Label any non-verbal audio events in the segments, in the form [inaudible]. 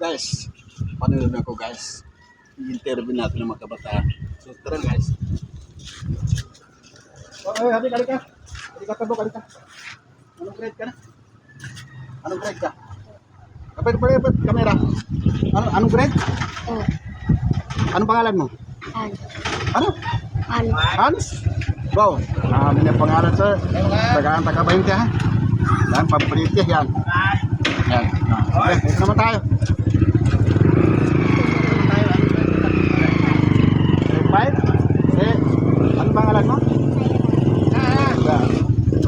guys, panood ako guys. I-interview natin ng mga kabataan. So tara guys. Oh, hey, hadi kali ka. Hadi ka tabo kali ka. Anong grade ka na? Anong grade ka? Kapit pa rin kamera. Ano, anong grade? Oh, Anong pangalan mo? an. Ano? An. Hans? Wow, ah, may pangalan sa tagaan taga 20 ha. Yan, paborito yan. Yan. Okay, naman tayo. Grade 5? Eh, anong pangalan mo? Ah,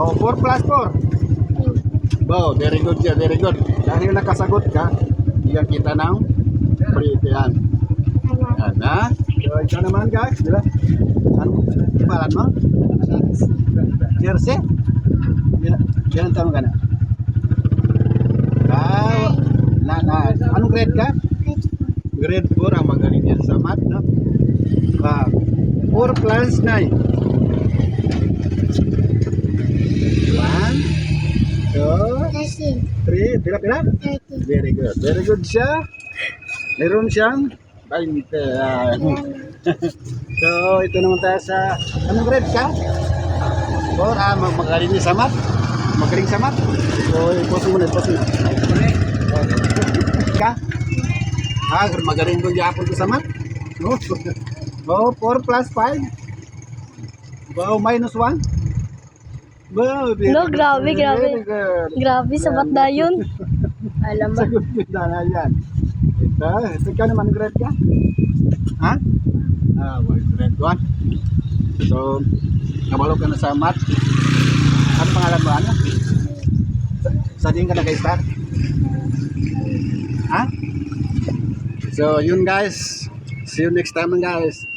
Oh, 4 plus 4. Wow, very good yan, very good. Dahil nakasagot ka, bigyan kita ng pretty yan. Yan, ha? So, ikaw naman guys, di ba? Ano, ibalan mo? Jersey? Ilan, ilan taon ka na? Ah, na, na, anong grade ka? Grade 4 ang magaling yan sa math, no? Ah, 4 plus 9. 3, pila-pila? Thirteen. Very good. Very good siya. Meron siyang 20. ah. [laughs] so, ito naman tayo sa... Anong grade ka? Or, ah, mag magaling niya sa math? Magaling sa math? So, iposo mo na, iposo na. Ka? Ah, magaling ko yapon ko sa math? No? [laughs] Oh, 4 plus 5? Wow, minus 1? Very No, grabe, grabe. Grabe, sabat na yun. [laughs] Alam ba? Sagot kita na yan. Ito, ito ka naman grade ka? Ha? Ah, well, grade 1. So, nabalo ka na sa math. Ano pangalan mo? Ano? Sa, sa din ka nag-start? Ha? So, yun guys. See you next time guys.